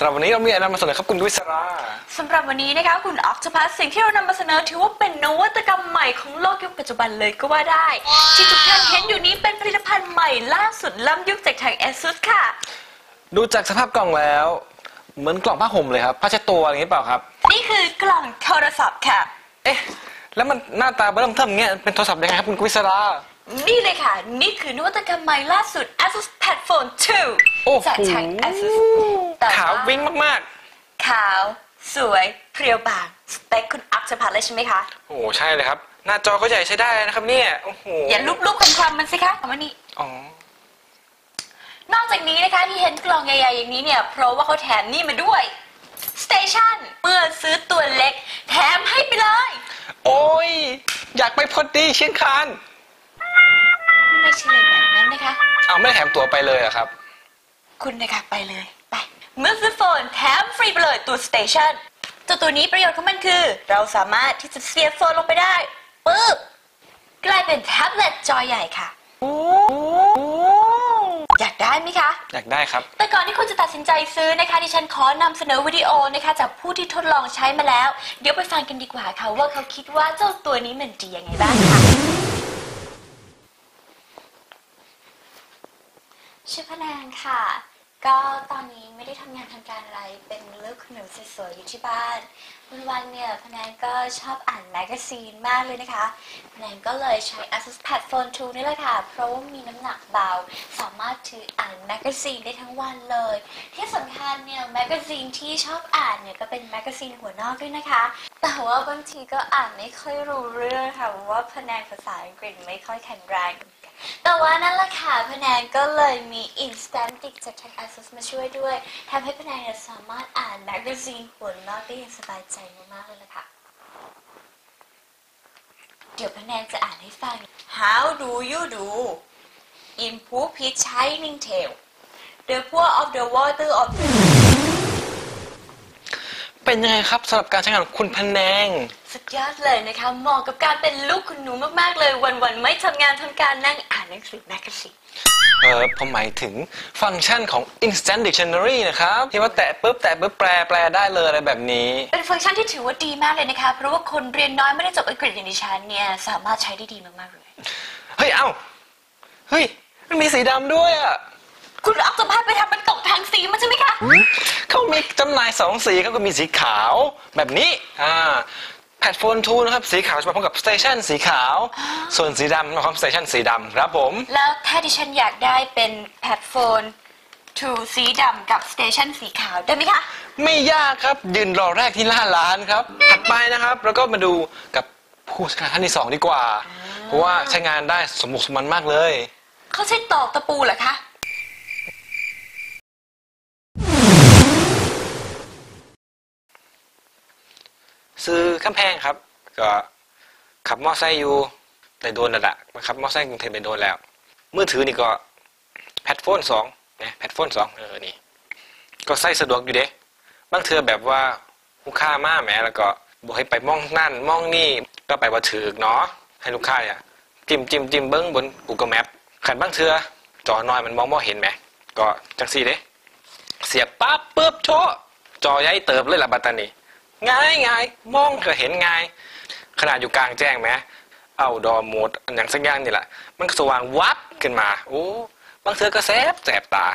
สำหรับวันนี้เรามีอะไรนำมาเสนอครับคุณวิศราสำหรับวันนี้นะคะคุณออกจะพาสิ่งที่เรานำมาเสนอถือว่าเป็นนวัตกรรมใหม่ของโลกยุคปัจจุบันเลยก็ว่าได้ ที่ทุกท่านเห็นอยู่นี้เป็นผลิตภัณฑ์ใหม่ล่าสุดล้ำยุคจากทาง ASUS ค่ะ ดูจากสภาพกล่องแล้ว เหมือนกล่องผ้าห่มเลยครับผ้าเช็ดตัวอะไรอย่างนี้เปล่าครับ นี่คือกล่องโทรศัพท์ค่ะ เอ๊ะแล้วมันหน้าตาเริ่มเทิมอย่างเงี้ยเป็นโทรศัพท์ยังไงครับคุณวิศรา นี่เลยค่ะ นี่คือนวัตกรรมใหม่ล่าสุด ASUS Pad Phone โอ้โห2จากทาง ASUS แต่ขาววิ่งมากขาว สวย เพรียวบาง สเปคคุณอัพจะผ่านเลยใช่ไหมคะ ๆ โอ้โหใช่เลยครับ หน้าจอก็ใหญ่ใช้ได้นะครับเนี่ย โอ้โหอย่าลูบๆคำๆมันสิคะคำว่านี่อ๋อ นอกจากนี้นะคะที่เห็นกล่องใหญ่ ๆ อย่างนี้เนี่ย เพราะว่าเขาแถมนี่มาด้วย Station เมื่อซื้อตัวเล็ก แถมให้ไปเลย โอ้ย อยากไปพอดีเชียงคาน ไม่ใช่แบบนั้นนะคะ เอาไม่ได้แถมตั๋วไปเลยเหรอะครับ คุณนะคะไปเลย ไปเมื่อซื้อโฟนแถมฟรีไปเลยตัว Station ตัวตัวนี้ประโยชน์ของมันคือ เราสามารถที่จะเสียบโฟนลงไปได้ปึ๊บกลายเป็นแท็บเล็ตจอใหญ่ค่ะ อยากได้ไหมคะ อยากได้ครับ แต่ก่อนที่คุณจะตัดสินใจซื้อนะคะดิฉันขอนำเสนอวิดีโอนะคะจากผู้ที่ทดลองใช้มาแล้ว เดี๋ยวไปฟังกันดีกว่าค่ะว่าเขาคิดว่าเจ้าตัวนี้มันดียังไงบ้างค่ะ ชื่อพะแนงค่ะ ก็ตอนนี้ไม่ได้ทำงานทำการอะไร เป็นลูกหนูสวยๆอยู่ที่บ้านวันวันๆเนี่ยพะแนงก็ชอบอ่านแมกกาซีนมากเลยนะคะพะแนงก็เลยใช้ Asus Pad Phone 2 นี่แหละค่ะ เพราะว่ามีน้ำหนักเบา สามารถถืออ่านแมกกาซีนได้ทั้งวันเลย ที่สำคัญเนี่ยแมกกาซีนที่ชอบอ่านเนี่ยก็เป็นแมกกาซีนหัวนอกด้วยนะคะ แต่ว่าบางทีก็อ่านไม่ค่อยรู้เรื่องค่ะเพราะว่าพะแนงภาษาอังกฤษไม่ค่อยแข็งแรง แต่ว่านั่นแหละค่ะพะแนงก็เลยมี Instant Dict จากทาง ASUS มาช่วยด้วยทำให้พะแนงเนี่ยสามารถอ่านแมกกาซีนหัวนอกได้อย่างสบายใจมากๆเลยล่ะค่ะ เดี๋ยวพะแนงจะอ่านให้ฟัง How do you do improve his shining tail the pour of the water of เป็นยังไงครับสำหรับการใช้งานของคุณพะแนง สุดยอดเลยนะคะ เหมาะกับการเป็นลูกคุณหนูมาก ๆ เลย วัน ๆ ไม่ทำงานทำการนั่งอ่านหนังสือแมกกาซีนเออผมหมายถึงฟังก์ชันของ Instant Dictionary นะครับ ที่ว่าแตะปุ๊บแตะปุ๊บแปลแปลได้เลยอะไรแบบนี้ เป็นฟังก์ชันที่ถือว่าดีมากเลยนะคะ เพราะว่าคนเรียนน้อยไม่ได้จบอังกฤษอย่างดิฉันเนี่ย สามารถใช้ได้ดีมาก ๆ เลย เฮ้ย เอ้า เฮ้ย มันมีสีดำด้วยอะ คุณเอาสภาพไปทำเป็นตกทางสีมันใช่ไหมคะ เขามีจำหน่ายสองสีครับก็มีสีขาวแบบนี้อ่าแพดโฟนทูนะครับ สีขาวจะมาพร้อมกับสเตชันสีขาว ส่วนสีดำมาพร้อมสเตชันสีดำครับผม แล้วถ้าดิฉันอยากได้เป็นแพดโฟนทูสีดำกับสเตชันสีขาวได้ไหมคะ ไม่ยากครับ ยืนรอแรกที่หน้าร้านครับ ถัดไปนะครับ แล้วก็มาดูกับผู้ใช้งานท่านที่สองดีกว่า เพราะว่าใช้งานได้สมบุกสมบันมากเลย เขาใช้ตอกตะปูเหรอคะ ซื้อข้ามแพงครับ ก็ขับมอไซค์อยู่แต่โดนระดับขับมอไซค์กรุงเทพไปโดนแล้ว มือถือนี่ก็แพดโฟนสองนะแพดโฟนสองเออนี่ ก็ใส่สะดวกอยู่เด้บางเทือแบบว่าลูกค้ามาแหมแล้วก็บอกให้ไปมองนั่นมองนี่ก็ไปว่าถือเนาะให้ลูกค้าอะจิ้มจิ้มจิ้มเบิ้งบน Google Map ขันบางเทือจอน้อยมันมองไม่เห็นไหมก็จังสี่เด้เสียบปั๊บปุ๊บโชจอใหญ่เติบเลยละบัตตานี ง่ายง่ายมองก็เห็นง่ายขนาดอยู่กลางแจ้งไหมเอาดอโหมดอันอย่างสักอย่างนี่แหละ มันก็สว่างวับขึ้นมา โอ้บางเทือก็แสบแสบตา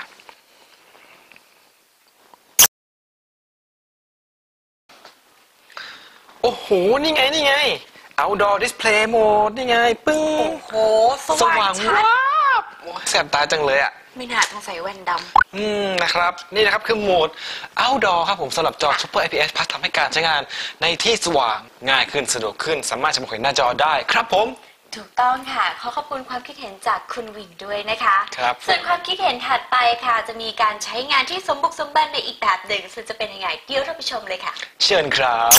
โอ้โห นี่ไง นี่ไง outdoor display mode นี่ไง ปึ้ง โอ้โหสสว่าว่างงชัดวับโอ้ยแสบตาจังเลยอะ ไม่น่าต้องใส่แว่นดอืมนะครับ นี่นะครับคือโหมด outdoor ครับผมสำหรับจอ Super IPS Plus ทำให้การใช้งานในที่สว่างง่ายขึ้นสะดวกขึ้น สามารถจะมองเห็นหน้าจอได้ครับผมำถูกต้องค่ะ ขอขอบคุณความคิดเห็นจากคุณวินด้วยนะคะ ครับ ส่วนความคิดเห็นถัดไปค่ะ จะมีการใช้งานที่สมบุกสมบันในอีกแบบหนึ่งซึ่งจะเป็นยังไงเดี๋ยวเราไปชมเลยค่ะ เชิญครับ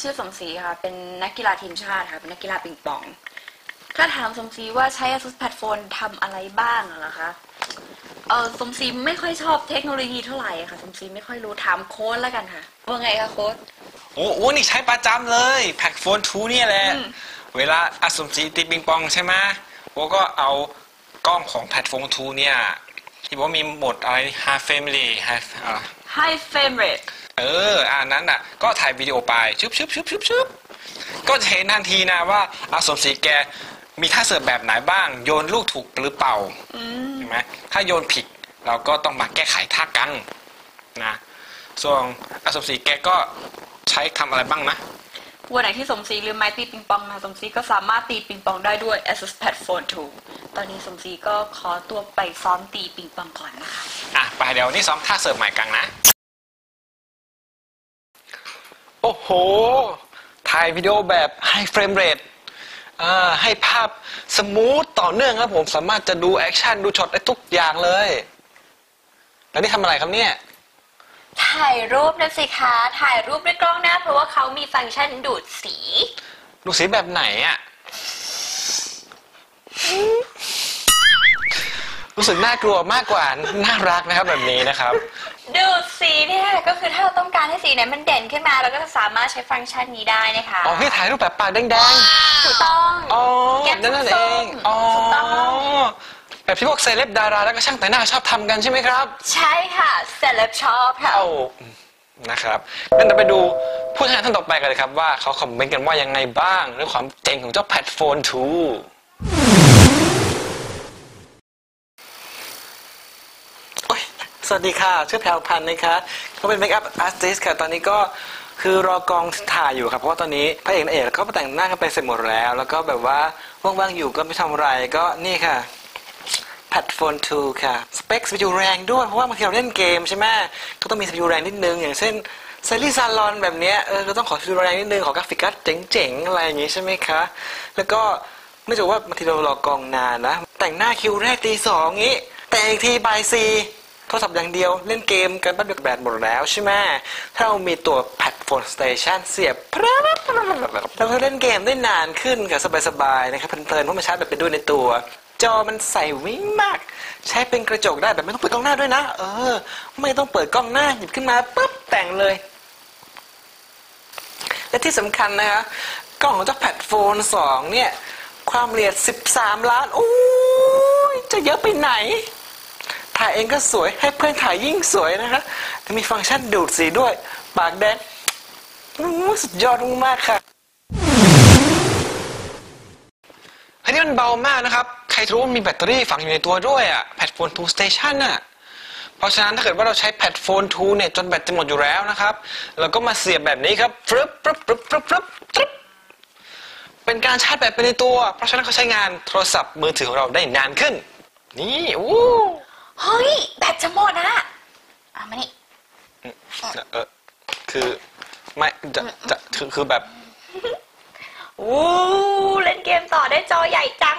ชื่อสมศรีค่ะ เป็นนักกีฬาทีมชาติค่ะ เป็นนักกีฬาปิงปอง ถ้าถามสมศรีว่าใช้ ASUS Pad Phone ทำอะไรบ้างอะเหรอคะเออสมศรีไม่ค่อยชอบเทคโนโลยีเท่าไหร่อะค่ะ สมศรีไม่ค่อยรู้ถามโค้ดแล้วกันค่ะ ว่าไงคะโค้ดโอ้โหนี่ใช้ประจำเลยแพ็กโฟนทูเนี่ยแหละอืมเวลาอสมศรีตีปิงปองใช่ไหมโอ้ก็เอากล้องของแพลตฟอร์มทูเนี่ย ที่บอกว่ามีโหมดอะไร high family high อะไร High frame rate เอออันนั้นอะ ก็ถ่ายวิดีโอไปชึบชึบชึบชึบชึบก็จะเห็นทันทีนะว่าอาสมศรีแก มีท่าเสิร์ฟแบบไหนบ้าง โยนลูกถูกหรือเปล่าเห็นไหมถ้าโยนผิดเราก็ต้องมาแก้ไขท่ากันนะส่วนอาสมศรีแกก็ใช้ทำอะไรบ้างนะวันไหนที่สมศรีลืมไม้ตีปิงปองมาสมศรีก็สามารถตีปิงปองได้ด้วย Asus Pad Phone 2ตอนนี้สมศรีก็ขอตัวไปซ้อมตีปิงปองก่อนนะคะอะไปเดี๋ยววันนี้ซ้อมท่าเสิร์ฟใหม่กันนะ โอ้โหถ่ายวิดีโอแบบ High Frame Rate อ่า ให้ภาพสมูทต่อเนื่องครับผมสามารถจะดูแอคชั่นดูช็อตได้ทุกอย่างเลย แล้วนี่ทำอะไรครับเนี่ยถ่ายรูปนะสิคะ ถ่ายรูปด้วยกล้องหน้า เพราะว่าเขามีฟังก์ชันดูดสี ดูสีแบบไหนอะรู้สึกน่ากลัวมากกว่าน่ารักนะครับแบบนี้นะครับ ดูดสีเนี่ยก็คือถ้าเราต้องการให้สีเนี่ยมันเด่นขึ้นมาเราก็จะสามารถใช้ฟังก์ชันนี้ได้นะคะอ๋อพี่ถ่ายรูปแบบปากแดงๆถูกต้องอ๋อแก้มนั่นนั่นส้เอมงๆอ๋อถูกต้อง แบบที่พวกเซเลบดาราแล้วก็ช่างแต่งหน้าชอบทำกันใช่ไหมครับ ใช่ค่ะเซเลบชอบค่ะ เอานะครับงั้นเราไปดูผู้ชนะท่านต่อไปกันเลยครับว่าเขาคอมเมนต์กันว่ายังไงบ้างเรื่องความเจ๋งของเจ้าแพดโฟน2โอ้ย สวัสดีค่ะ ชื่อแพรวพันธ์นะคะเขาเป็นเมคอัพอาร์ติสค่ะ ตอนนี้ก็คือรอกองถ่ายอยู่ครับ เพราะว่าตอนนี้พระเอกนางเอกเขาแต่งหน้ากันไปเสร็จหมดแล้ว แล้วก็แบบว่าว่างๆอยู่ก็ไม่ทำอะไรก็นี่ค่ะแพดโฟน2ค่ะ สเปค CPU แรงด้วย เพราะว่าบางทีเราเล่นเกมใช่ไหมก็ต้องมี CPU แรงนิดนึง อย่างเช่นซรีซาลอนแบบนี้เออก็ต้องขอ CPU แรงนิดนึง ขอกราฟิกการ์ดเจ๋งๆ อะไรอย่างงี้ใช่ไหมคะ แล้วก็เนื่องจากว่าบางทีเรารอกองนานนะ แต่งหน้าคิวแรกตีสองงี้ แต่งอีกทีบ่ายสี่ โทรศัพท์อย่างเดียวเล่นเกมกันแป๊บเดียวแบตหมดแล้วใช่ไหมถ้าเรามีตัวแพดโฟนสเตชันเสียบพรับเราก็เล่นเกมได้นานขึ้นกับสบายๆนะครับเพลินๆเพราะมันชาร์จแบตไปด้วยในตัว จอมันใสวิ่งมาก ใช้เป็นกระจกได้แบบไม่ต้องเปิดกล้องหน้าด้วยนะ เออ ไม่ต้องเปิดกล้องหน้าหยิบขึ้นมาปุ๊บแต่งเลย และที่สำคัญนะคะกล้องของเจ้าแพดโฟน2เนี่ย ความละเอียด 13 ล้านโอ้ยจะเยอะไปไหน ถ่ายเองก็สวยให้เพื่อนถ่ายยิ่งสวยนะคะแต่มีฟังก์ชันดูดสีด้วย ปากแดงสุดยอดมากค่ะอันนี้มันเบามากนะครับ ใครรู้ว่ามีแบตเตอรี่ฝังอยู่ในตัวด้วยอะแพดโฟน2 Station น่ะเพราะฉะนั้นถ้าเกิดว่าเราใช้แพดโฟน2เนี่ยจนแบตจะหมดอยู่แล้วนะครับ เราก็มาเสียบแบบนี้ครับฟรึบฟรึบฟรึบฟรึบฟรึบฟรึบเป็นการชาร์จแบตไปในตัว เพราะฉะนั้นเขาใช้งานโทรศัพท์มือถือของเราได้นานขึ้น นี่อู้ เฮ้ยแบตจะหมดนะเอามานี่ เออคือไม่จะจะคือคือแบบอู้เล่นเกมต่อได้จอใหญ่จัง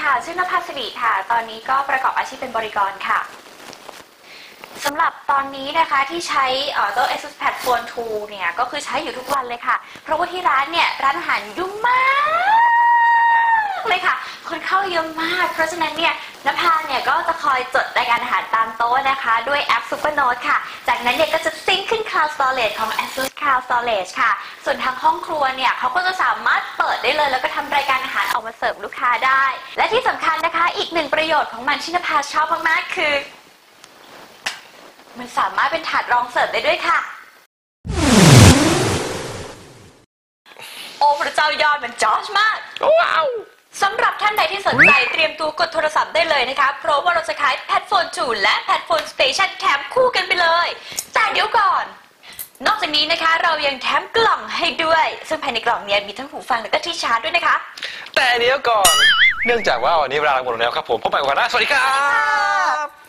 ค่ะชื่อนภัสสิริค่ะ ตอนนี้ก็ประกอบอาชีพเป็นบริกรค่ะสำหรับตอนนี้นะคะที่ใช้เอ่อเจ้า Asus Pad Phone 2 เนี่ย ก็คือใช้อยู่ทุกวันเลยค่ะ เพราะว่าที่ร้านเนี่ย ร้านอาหารยุ่งมากเลยค่ะคน เข้าเยอะมาก เพราะฉะนั้นเนี่ยนภาเนี่ยก็จะคอยจดรายการอาหารตามโต๊ะนะคะ ด้วยแอป Supernote ค่ะ จากนั้นเนี่ยก็จะซิงค์ขึ้น Cloud Storage ของ Asus Cloud Storage ค่ะ ส่วนทางห้องครัวเนี่ยเขาก็จะสามารถเปิดได้เลย แล้วก็ทำรายการอาหารออกมาเสิร์ฟลูกค้าได้ และที่สำคัญนะคะ อีกหนึ่งประโยชน์ของมันที่นภาชอบมากๆคือ มันสามารถเป็นถาดรองเสิร์ฟได้ด้วยค่ะโอ้พระเจ้ายอดมันจอชมากว้าว สำหรับท่านใดที่สนใจเตรียมตัวกดโทรศัพท์ได้เลยนะคะ เพราะว่าเราจะขายแพดโฟน2และแพดโฟนสเตชันแถมคู่กันไปเลย แต่เดี๋ยวก่อน นอกจากนี้นะคะเรายังแถมกล่องให้ด้วย ซึ่งภายในกล่องเนี้มีทั้งหูฟังและก็ที่ชาร์จด้วยนะคะ แต่เดี๋ยวก่อน เนื่องจากว่าวันนี้เวลาเราหมดแล้วครับผมพบกันวันหน้าสวัสดีครับ